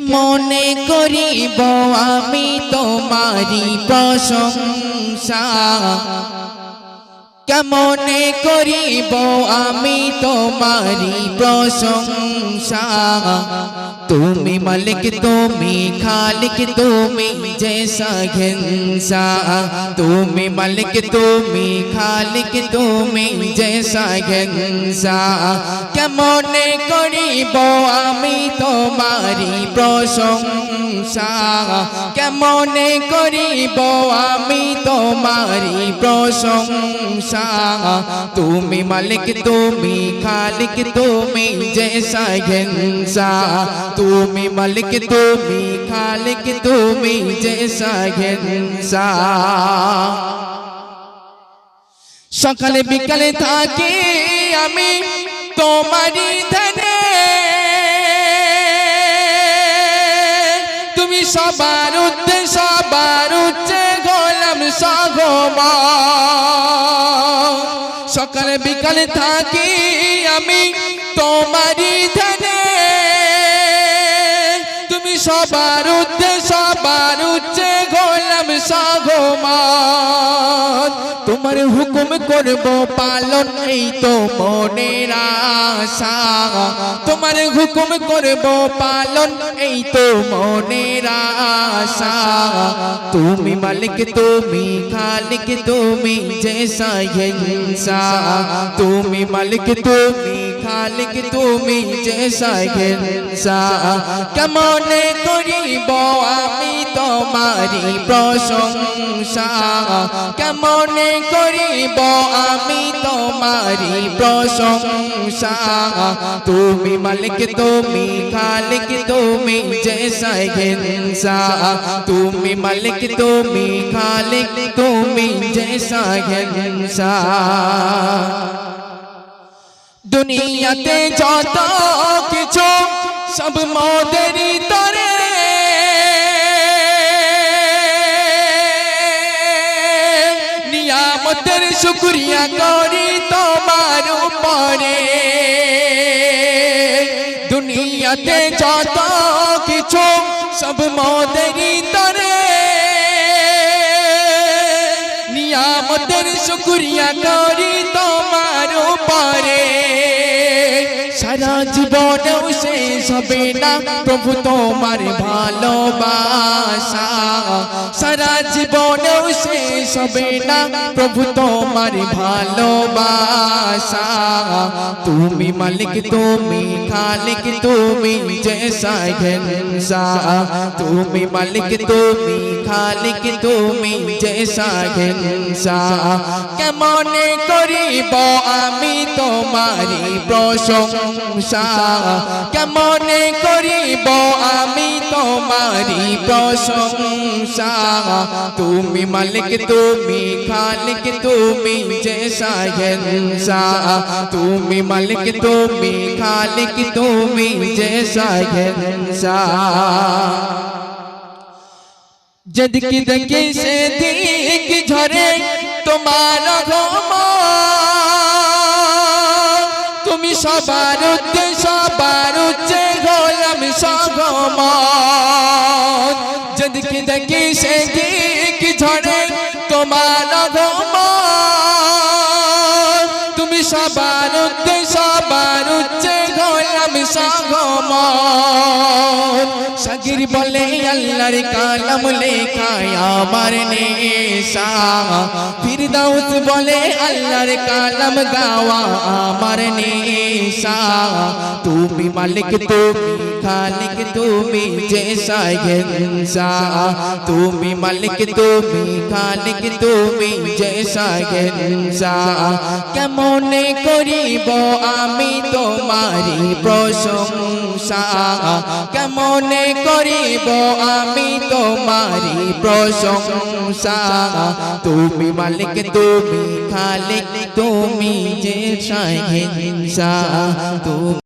কেমনে করিব আমি তোমারি প্রশংসা। কেমনে করিব আমি তোমারি প্রশংসা? তুমি মালিক তুমি খালিক তুমি জैसा ঘেনসা তুমি মালিক তুমি খালিক তুমি জैसा ঘেনসা কেমনে করিব আমি তোমারি প্রশংসা কেমনে করিব আমি তোমারি প্রশংসা তুমি মালিক তুমি খালিক তুমি জैसा ঘেনসা তুমি মালিক তুমি খালিক তুমি জैसा ঘেনসা সকালে বিকালে থাকি আমি তোমারই ধ্যানে তুমি সবার উচ্চে সবার উচ্চে গোলাম সগম সকালে বিকালে থাকি আমি তোমারই ধরে তুমি সবার উদ্দেশ্য সবার উচ্চে গোলাম সগমান তোমার হুকুম করব, পালন এই তো মনের আশা। তোমার হুকুম করব, পালন এই তো মনের আশা। তুমি মালিক, তুমি খালিক, তুমি জैसा হিংসা তুমি মালিক, তুমি খালিক তুমি যে সাগের সা কেমন করিব আমি তোমারি প্রশংসা কেমন করিব আমি তোমারি প্রশংসা তুমি মালিক তুমি খালিক তুমি যে সাগের সা তুমি মালিক তুমি খালিক তুমি যে সাগের সা দুনিয়াতে যত কিছু, সব মোদেরই তরে। নিয়ামতের শুক্রিয়া করি তোমার উপরে। দুনিয়াতে যত কিছু, সব মোদেরই তরে। নিয়ামতের শুক্রিয়া করি তোমার হবে না প্রভু তোমার ভালোবাসা। শেষ হবে না, প্রভু তোমার ভালোবাসা। তুমি মালিক, তুমি খালিক, তুমি জैसा ঘেনসা। তুমি মালিক, তুমি খালিক, তুমি জैसा ঘেনসা। কেমনে করিব আমি তোমারি প্রশংসা? কেমনে করিব আমি তোমারি প্রশংসা তুমি মালিক তুমি খালিক তুমি জैसा ঘেনসা তুমি মালিক তুমি খালিক তুমি জैसा ঘেনসা যেদিকে দেখি সে দিক ঝরে তোমার ঘম তুমি সবার উচ্চে সবার যেদিকে দেখি সে দিক ঝরে তোমার ঘম তুমি সবার উচ্চে সবার উচ্চে গোলাম সগম সাগির বলে, আল্লাহর কালাম লেখায় আমার নেশা। ফিরদাউস বলে, আল্লাহর কালাম গাওয়া আমার নেশা। তুমি মালিক, তুমি খালিক তুমি জैसा ঘেনসা। তুমি মালিক তুমি খালিক তুমি জैसा ঘেনসা। কেমনে করিব আমি তোমারি প্রশংসা? কেমনে করিব আমি তোমারি প্রশংসা? তুমি মালিক তুমি খালিক তুমি যে সাহেব তুমি